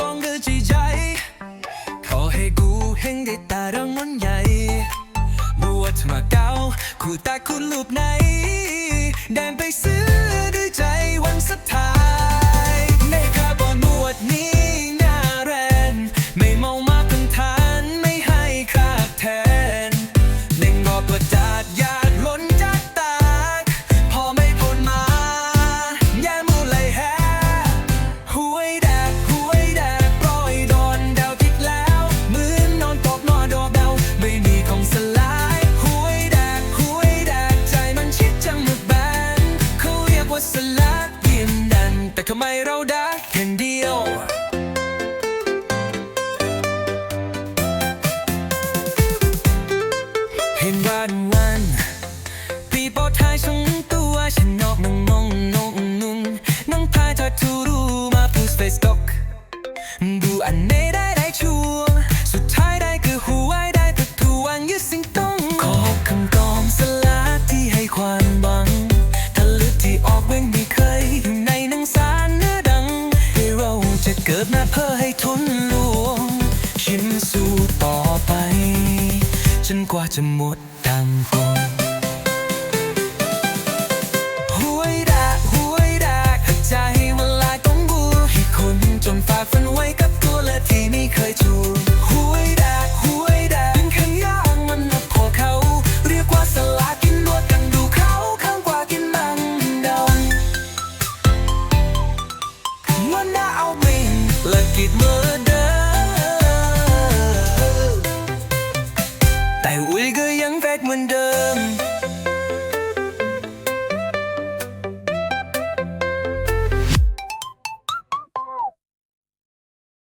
ต้องเกิดใจใจ ขอให้กูเห็นได้ตารางมันใหญ่บวชมาเก้าคู่ตาคุณลูปไหนแดนไปซื้อ สลากเพียงนั้น แต่ทำไมเราได้เพีนเดียว เห็นวันวันปีโปอทายสองตัวฉันนอกนังมองนงนุ่งนั่งพายทอดทูรูมาพูสเฟสต็อกดูอันไม่ได้ ดแม่เพื่อให้ทุนลวง ชิ้นสู้ต่อไป จนกว่าจะหมดดังกล kịt mơ đá.